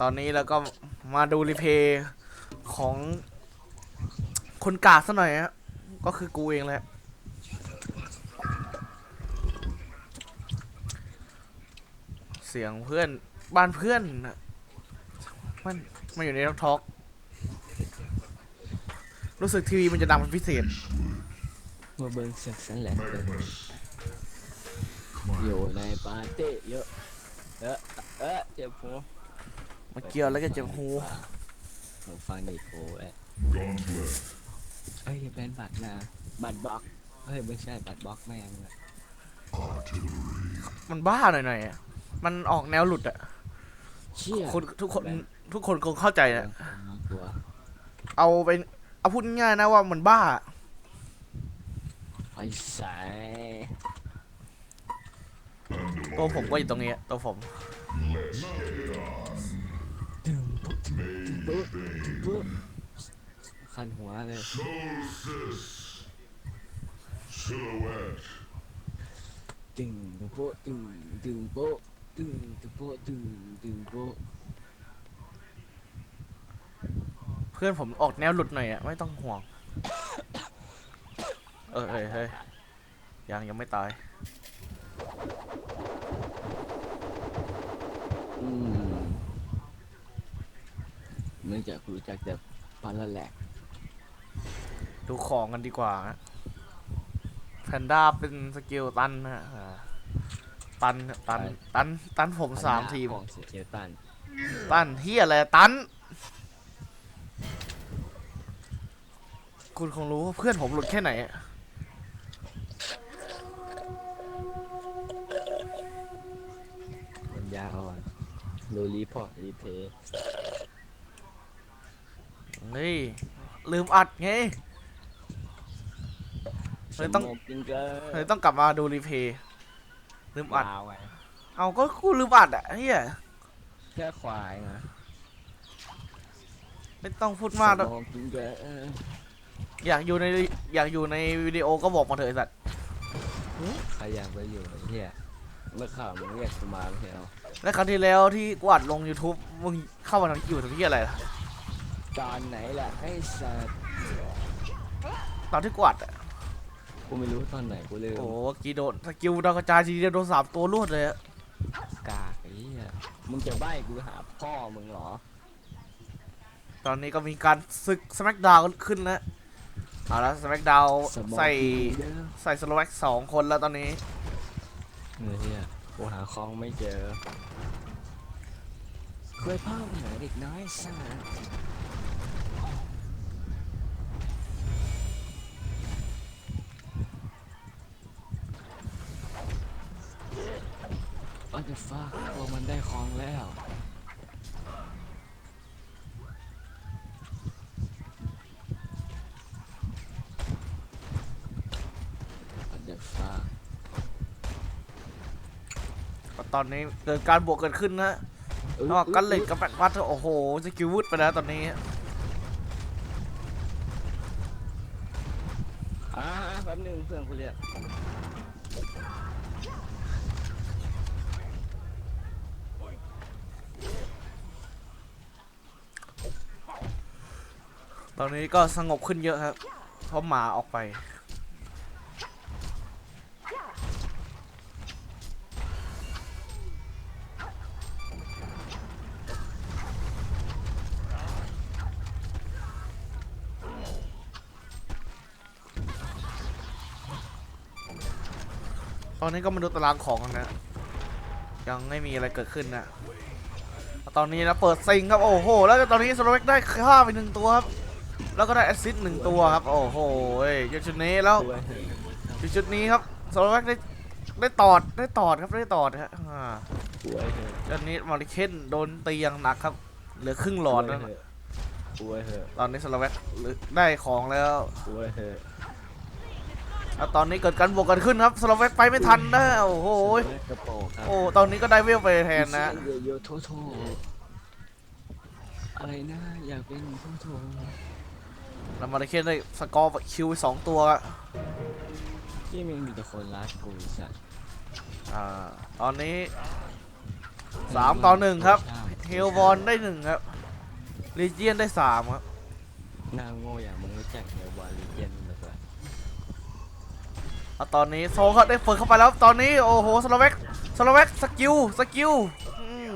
ตอนนี้แล้วก็มาดูรีเพย์ของคนกากซะหน่อยฮะก็คือกูเองแหละเสียงเพื่อนบ้านเพื่อนมันมันอยู่ในท็อกทอกรู้สึกทีวีมันจะดังเป็นพิเศษมาเบิ่งเสกสันแหละเบิ่งอยู่ในปาร์ตี้เยอะเอะเอะเจ็บหัว มาเกี่ยวแล้วก็จะหูหูฟังดีโอ้ยเอ้ยเป็นบัตรนะ บัตรบล็อก เฮ้ยไม่ใช่บัตรบล็อกแม่งเลยมันบ้าหน่อยๆอะมันออกแนวหลุดอะเชี่ยคนทุกคนทุกคนคงเข้าใจนะน่ากลัวเอาไปเอาพูดง่ายๆนะว่ามันบ้า ไอ้สายตัวผมก็อยู่ตรงนี้อะตัวผม คันหัวเลย Silhouette. ตึงตึงโป๊ะตึงตึงโป๊ะตึงตึงโป๊ะตึงตึงโป๊ะเพื่อนผมออกแนวหลุดหน่อยอะไม่ต้องห่วง เออเฮ้ยเฮ้ยยังยังไม่ตาย อืมเนื่องจากรู้จักแต่ปลาละแหลก ดูของกันดีกว่าฮะแพนด้าเป็นสกิลตันนะฮะอ่าตันตันตันตันผมสามทีม ของเซเจตันตันเฮียอะไรตัน คุณคงรู้ว่าเพื่อนผมหลุดแค่ไหนอะปัญญาอ่อนโลลีพอร์ตรีเพย์เฮ้ยลืมอัดไง เฮ้ยต้องสมกจริงเกิเลยต้องกลับมาดูรีเพย์ลืมอัดว้าวไงเอาก็กูลืมอัดอะเฮียแค่ควายนะไม่ต้องพูดมากหรอกสมองจริงเกินอยากอยู่ในอยากอยู่ในวิดีโอก็บอกมาเถอะไอ้สัตว์ใครอยากไปอยู่ไอ้เฮียเมื่อข่าวมึงเรียกกูมาไม่ใช่เหรอและครั้งที่แล้วที่กูอัดลง YouTube มึงเข้ามาทางอยู่ทางที่อะไรล่ะตอนไหนล่ะไอ้สัตว์ตอนที่กูอัดอะ กูไม่รู้ตอนไหนกูเลยโอ้โหกีโดนสกิลดาวกระจายทีเดียวโดนสามตัวรวดเลยอะกากไอ้เหี้ยมึงจะใบ้กูหาพ่อมึงเหรอตอนนี้ก็มีการศึกสมักดาวขึ้นแล้วเอาละสมักดาวสมองใส่เด้อใส่สโลแวกสองคนแล้วตอนนี้เฮ้ยเหี้ยกูหาคลองไม่เจอเคยพ่อไปหาเด็กน้อยซ่า ฟ้าพวกมันได้คลองแล้ว What the fuck ตอนนี้เกิดการบวกเกิดขึ้นนะนอกกันเหล็กกับแปดวัดโอ้โหสกิลวุดไปแล้วตอนนี้อ่าแป๊บนึงเพื่อนกูเรียก ตอนนี้ก็สงบขึ้นเยอะครับ เพราะหมาออกไปตอนนี้ก็มาดูตารางของกันนะ ยังไม่มีอะไรเกิดขึ้นนะ ตอนนี้นะเปิดซิงครับ โอ้โห แล้วตอนนี้สโลเวกได้ฆ่าไปหนึ่งตัวครับ แล้วก็ได้แอสซิสต์หนึ่งตัวครับ โอ้โหยุดชุดนี้แล้วกูไอ้เหี้ยยุดชุดนี้ครับสโลเวกได้ได้ตอดได้ตอดครับได้ตอดครับอ่ากูไอ้เหี้ยตอนนี้มาริเคนโดนตีอย่างหนักครับ เหลือครึ่งหลอดแล้วนะกูไอ้เหี้ยตอนนี้สโลเวกได้ของแล้วกูไอ้เหี้ยแล้วตอนนี้เกิดการบวกกันขึ้นครับสโลเวกไปไม่ทันนะโอ้โหกระโปรงครับโอ้ตอนนี้ก็ได้เวลไปแทนนะโยโยโทโทอะไรนะอยากเป็นโทโท แล้วมาริเคนได้สกอร์คิวไปสองตัวอะที่มึงมีแต่คนรักกูสัตว์อ่าตอนนี้สามต่อหนึ่งครับเฮลบอลได้หนึ่งครับลีเจียนได้สามครับหน้าโง่อย่างมึงรู้จักเฮลบอลลีเจนเหรอวะเอาตอนนี้โซเขาได้เปิดเข้าไปแล้วตอนนี้โอ้โหสโลเวกสโลเวกสกิลสกิลอืม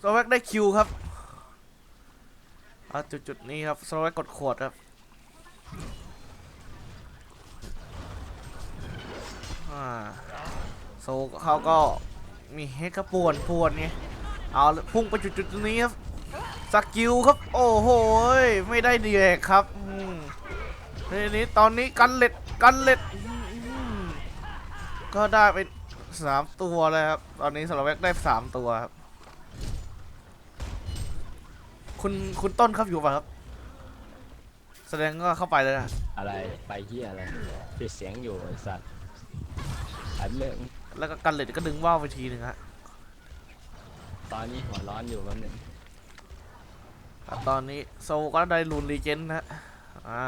สโลเวกได้คิวครับ เอาจุดจุดๆนี้ครับสโลเวกกดขวดครับอ่าโซเขาก็มีเฮกกระปวนปวนไงเอาละพุ่งไปจุดจุดๆนี้ครับสกิลครับ โอ้โหไม่ได้ดีเอกครับอืมทีนี้ตอนนี้กันเล็ดกันเล็ดก็ได้ไปสามตัวเลยครับ ตอนนี้สโลเวกได้สามตัวครับ คุณคุณต้นครับอยู่ป่ะครับ แสดงว่าเข้าไปเลยนะอะไรไปเฮียอะไรปิดเสียงอยู่ไอ้สัตว์อันเรื่องแล้วก็กันเล็ดก็ดึงว่าวไปทีหนึ่งฮะตอนนี้หัวร้อนอยู่แป๊บนึงอะตอนนี้โซก็ได้ลูนรีเจนต์นะฮะอ่า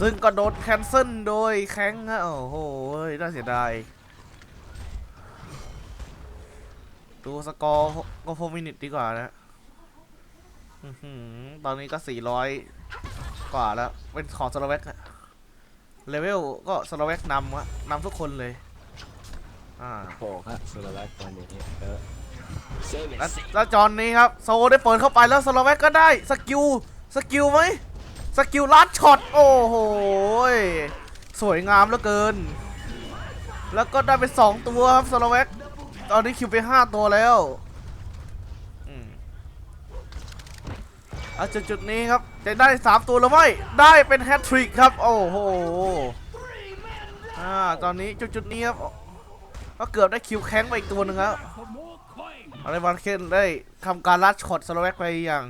ซึ่งก็โดนแคนเซิลโดยแข้งฮะโอ้โหน่าเสียดาย ดูสกอร์ก็โฟมินิตดีกว่านะอื้อหือ ตอนนี้ก็400กว่าแล้ว เป็นของสโลเวกอะเลเวลก็สโลเวกนำอะนำทุกคนเลย อ่าโผล่ครับสุรวัตตัวนี้เออเซเว่นแล้วซีแล้วจอนนี้ครับ โซได้เปิดเข้าไปแล้วสโลเวกก็ได้สกิลสกิลไหมสกิลลัดช็อตโอ้โหยสวยงามเหลือเกิน แล้วก็ได้ไป 2 ตัวครับสโลเวกตอนนี้คิวไป 5 ตัวแล้วอืม เอาจุดจุดนี้ครับจะได้ 3 ตัวหรือไม่ได้เป็นแฮตทริกครับ โอ้โหอ่าตอนนี้จุดจุดนี้ครับก็เกือบได้คิวแข้งไปอีกตัวหนึ่งแล้วอะไรบอลเคนได้ทำการลัดช็อตสโลแวกไปอย่าง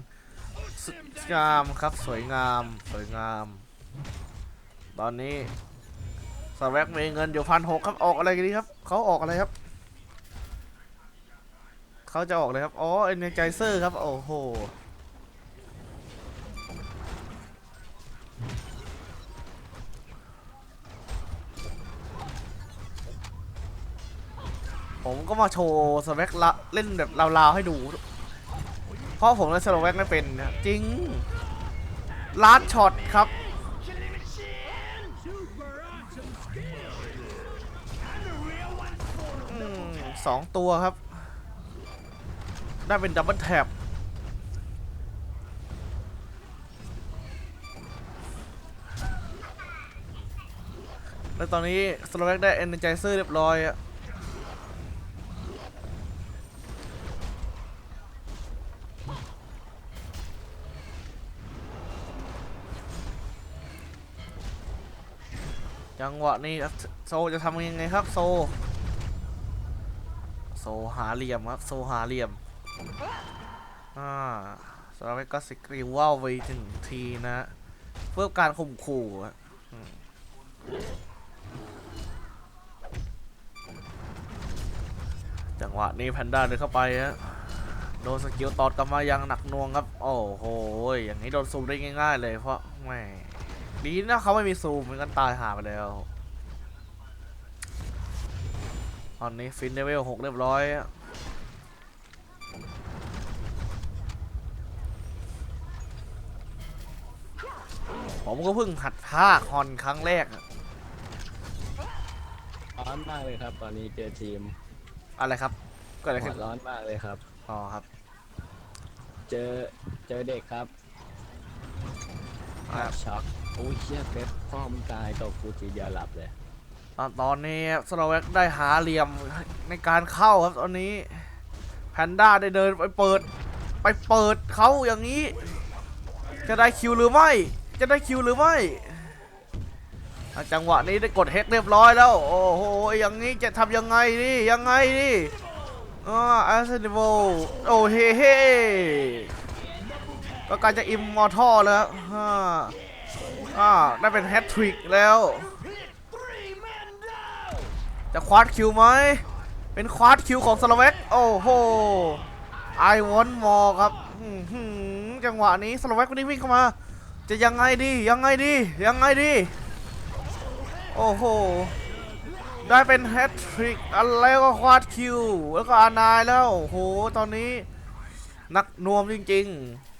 สวยงามครับสวยงามสวยงาม ตอนนี้สโลแวกมีเงินอยู่พันหกครับออกอะไรกันดีครับเขาออกอะไรครับเขาจะออกเลยครับอ๋อเอเนจเซอร์ครับโอ้โห ผมก็มาโชว์สโลแวกละเล่นแบบลาวๆให้ดู เพราะผมเล่นสโลแวกไม่เป็นนะจริงลัดช็อตครับอืมสองตัวครับ ได้เป็นดับเบิลแท็บแล้วตอนนี้สโลแวกได้ e อน e r จเซอร์เรียบร้อยอะ งหวะนี้โซจะทำยังไงครับโซ โซหาเหลี่ยมครับโซหาเหลี่ยมอ่าสำหรับก็สกรีว่าวไปถึงทีนะเพื่อการข่มขู่จังหวะนี้แพนด้าเดินเข้าไปฮะโดนสกิลตอดกลับมายังหนักหน่วงครับ โอ้โห อย่างนี้โดนซูมได้ง่าย ๆ เลยเพราะแม่ ดีนะเขาไม่มีซูมมันกันตายหาไปแล้ว ตอนนี้ฟินเลเวลหกเรียบร้อยอะผมก็เพิ่งหัดภาคฮอนครั้งแรกอะร้อนมากเลยครับ ตอนนี้เจอทีมอะไรครับเกิดอะไรหัขึ้วนร้อนมากเลยครับ อ๋อครับเจอเจอเด็กครับครับช็อก โอ้ยเชี่ยเป๊ปพ่อมึงตายตกกูทีเดียวหลับเลยตอนตอนนี้สโลแวกได้หาเหลี่ยมในการเข้าครับตอนนี้แพนด้าได้เดินไปเปิด ไปเปิดเขาอย่างนี้ จะได้คิวหรือไม่ จะได้คิวหรือไม่อะจังหวะนี้ได้กดเฮกเรียบร้อยแล้ว โอ้โหอย่างนี้จะทำยังไงดิยังไงดิอ่าอาร์เซนอลโอ้เฮ้เฮ้ก็กลารจะอิมมอร์ทัลแล้วอ่า อ่าได้เป็นแฮตทริกแล้ว จะคว้าคิวไหม เป็นคว้าคิวของสโลเวกโอ้โหไอวอนมอครับจังหวะนี้สโลเวกคนนี้วิ่งเข้ามา จะยังไงดียังไงดียังไงดี โอ้โห ได้เป็นแฮตทริกแล้วก็ควาดคิว แล้วก็อานายแล้ว โอ้โห ตอนนี้ นักนวมจริง ๆ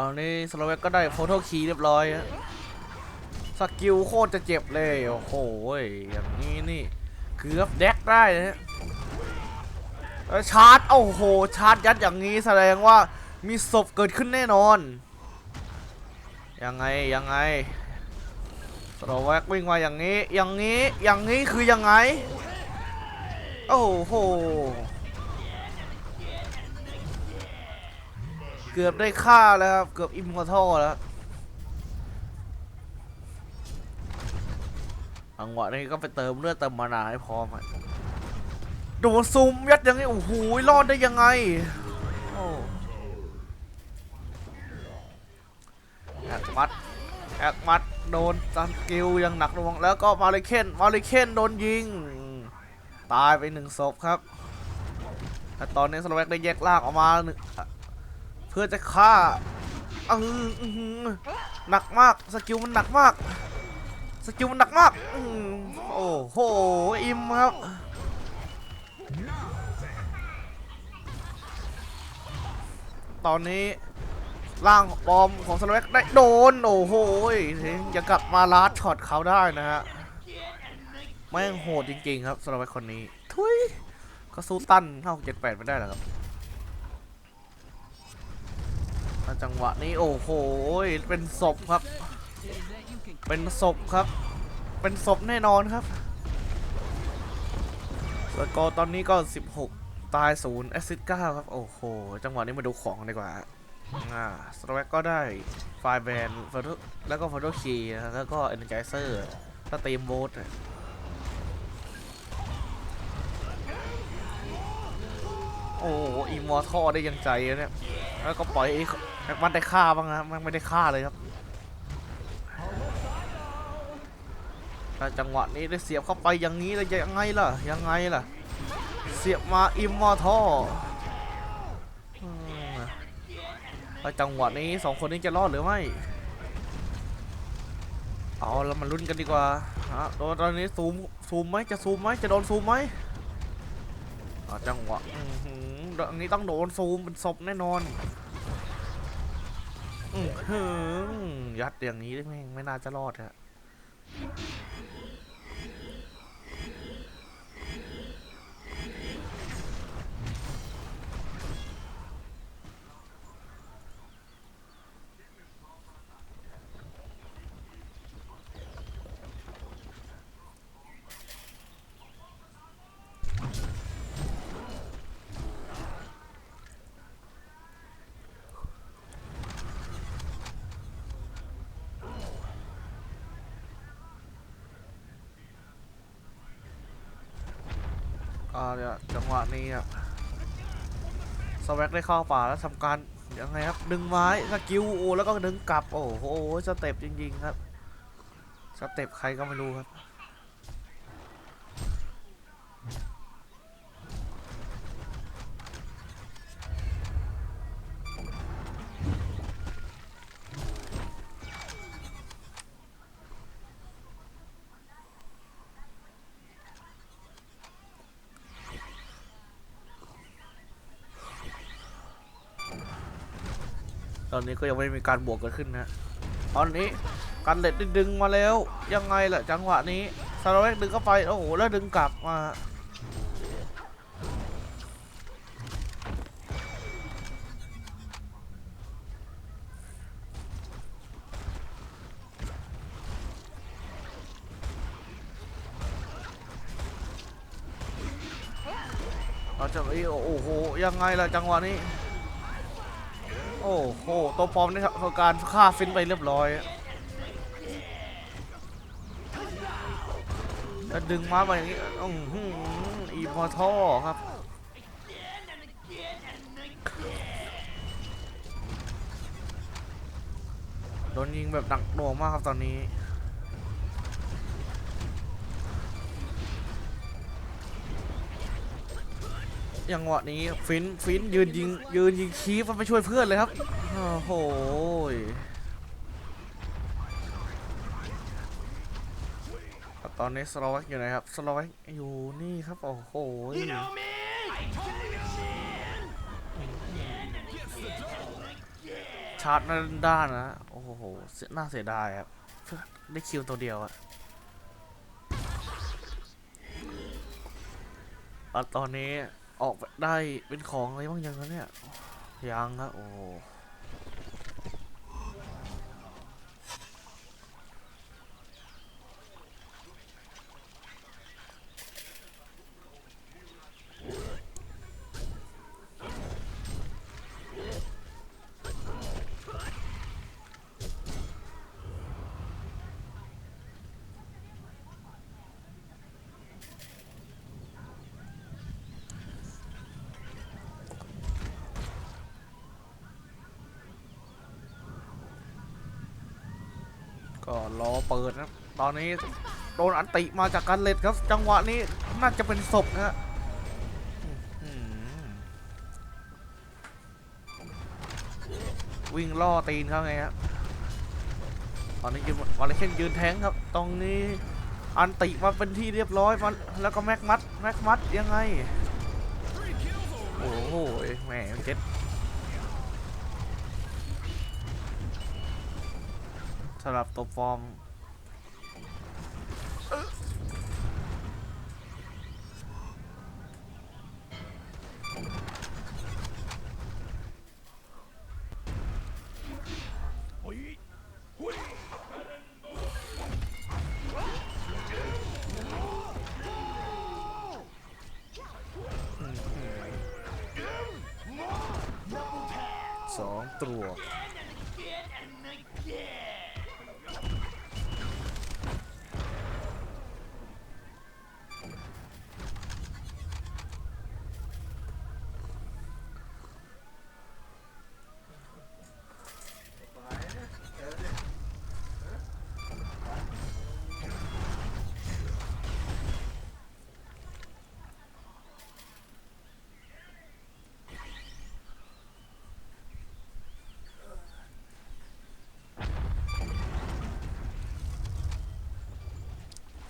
ตอนนี้สโลเวกก็ได้โฟโต้คีเรียบร้อยฮะสกิลโคตรจะเจ็บเลย โอ้โหอย่างนี้นี่เกือบแดกได้นะฮะแล้วชาร์จโอ้โห ชาร์จยัดอย่างนี้แสดงว่ามีศพเกิดขึ้นแน่นอน ยังไง ยังไงสโลเวกวิ่งมาอย่างนี้ อย่างนี้ อย่างนี้คือยังไง โอ้โห เกือบได้ฆ่าแล้วครับ เกือบอิมมอร์ทัลแล้วจังหวะนี้ก็ไปเติมเลือดเติมมานาให้พร้อมอะโดนซูมยัดยังไงโอ้โหรอดได้ยังไงแอกมัดแอกมัดโดนสกิลยังหนักหน่วงแล้วก็มาริเคนมาริเคนโดนยิง ตายไปหนึ่งศพครับแต่ตอนนี้สโลแวกได้แยกลางออกมาหนึ่ง พื่อจะฆ่าเอออื้อหือหนักมากสกิลมันหนักมาก สกิลมันหนักมากโอ้โหอิมครับตอนนี้ร่างบอมของสโลแวกได้โดน โอ้โหยังกลับมาลาดช็อตเขาได้นะฮะแม่งโหดจริงๆครับสโลแวกคนนี้ ทุยก็สู้ตั้นเท่าเจ็ดแปดไม่ได้หรอกครับ แล้ว จังหวะนี้โอ้โห เป็นศพครับ เป็นศพครับ เป็นศพแน่นอนครับ สกอร์ตอนนี้ก็ 16 ตาย0แอซิส9ครับ โอ้โห จังหวะนี้มาดูของดีกว่า อ่าสโตรแวกก็ได้ไฟแบนโฟโต้แล้วก็โฟโต้คีแล้วก็เอนเจเซอร์สตรีมโบส โอ้อิมอร์ทัลได้ยังใจอะเนี่ยแล้วก็ปล่อยไอ้แม็กมันได้ฆ่าบ้างนะมันไม่ได้ฆ่าเลยครับแล้วจังหวะนี้ได้เสียบเข้าไปอย่างนี้เลยยังไงล่ะยังไงล่ะ เสียบมาอิมมอร์ทัลแล้วจังหวะนี้สองคนนี้จะรอดหรือไม่เอาแล้วมาลุ้นกันดีกว่าฮะโดนตอนนี้ซูมซูมไหมจะซูมไหมจะโดนซูมไหมจังหวะ อันนี้ต้องโดนซูมเป็นศพแน่นอนอือหือยัดอย่างนี้ได้แม่งไม่น่าจะรอดฮะ อ่าเดี๋ยวจังหวะนี้อะสวักได้เข้าป่าแล้วทำการยังไงครับดึงไม้สกิลโอแล้วก็ดึงกลับโอ้โหสเต็ปจริงๆครับสเต็ปใครก็ไม่รู้ครับ นี้ก็ยังไม่มีการบวกเกิดขึ้นนะตอนนี้การเล็ดดึงมาแล้ว ยังไงล่ะจังหวะนี้ซาโรเวกดึงเข้าไปโอ้โหแล้วดึงกลับมาเราจะโอ้โหยังไงล่ะจังหวะนี้ โอ้โห ตัวปลอมได้ทำการฆ่าฟินไปเรียบร้อย แล้วดึงม้ามาอย่างนี้อืมอีพอท่อครับ โดนยิงแบบหนักหน่วงมากครับตอนนี้ ยังหวะนี้ฟินฟินยืนยิงยืนยิงคีฟมันไปช่วยเพื่อนเลยครับโอ้โหตอนนี้สโลวักอยู่ไหนครับสโลวักอยู่นี่ครับโอ้โหชาร์จนั่นด้านนะโอ้โหเสียน่าเสียดายครับได้คิวตัวเดียวอะตอนนี้ ออกได้เป็นของอะไรบ้างยังครับเนี่ยยังครับโอ้ ก็รอเปิดนะครับตอนนี้โดนอันติมาจากการเล็ดครับ จังหวะนี้น่าจะเป็นศพนะฮะวิ่งล่อตีนเขาไงครับตอนนี้ยืนวาเลเคนยืนแทงครับ ตรงนี้อันติมาเป็นที่เรียบร้อยมาแล้วก็แม็กมัดแม็กมัดยังไง โอ้โหแหมเจ็ด สำหรับตัวฟอร์มสองตัว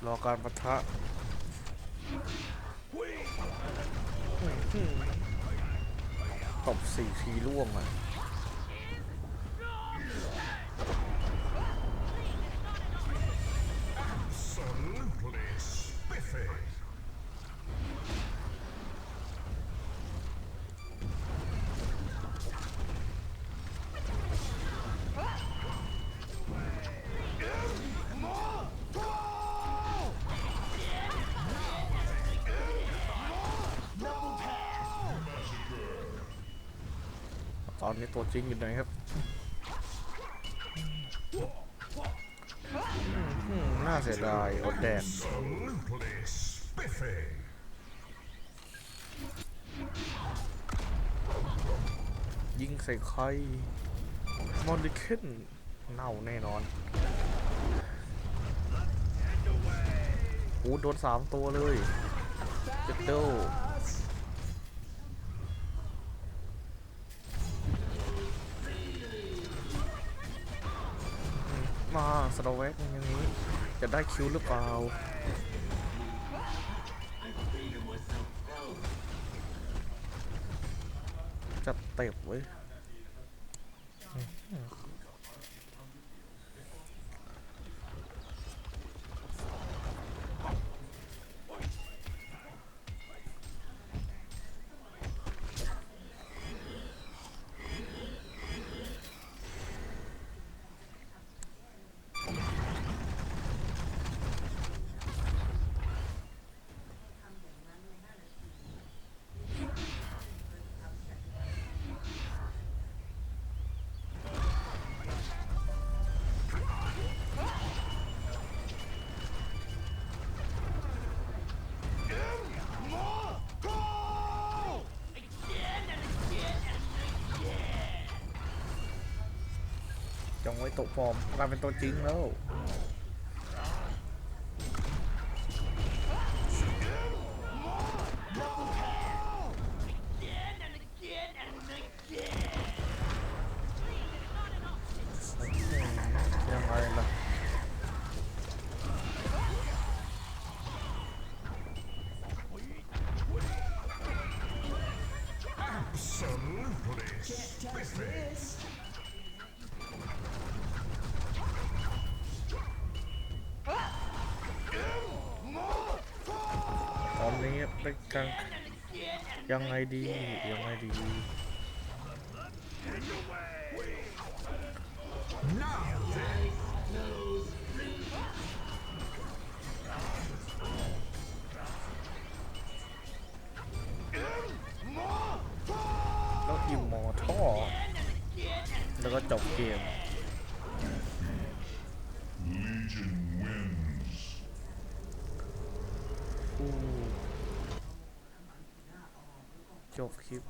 รอการปะทะตบสี่ทีร่วงอะ Absolutely spiffy. ตอนนี้ ตัวจริงอยู่ไหนครับน่าเสียดายอดแดนยิงใส่ใครมอนดิเคนเน่าแน่นอนโอ้โดนสามตัวเลยเจ็ดโด สโลเวกอย่างนี้ จะได้คิวหรือเปล่าจัดเต็บเว้ย ไว้ตกฟอร์มกลายเป็นตัวจริงแล้ว อนนี้เป็นการยังไงดียังไงดีแล้วอิมมอร์ท่อแล้วก็จบเกม จบคลิป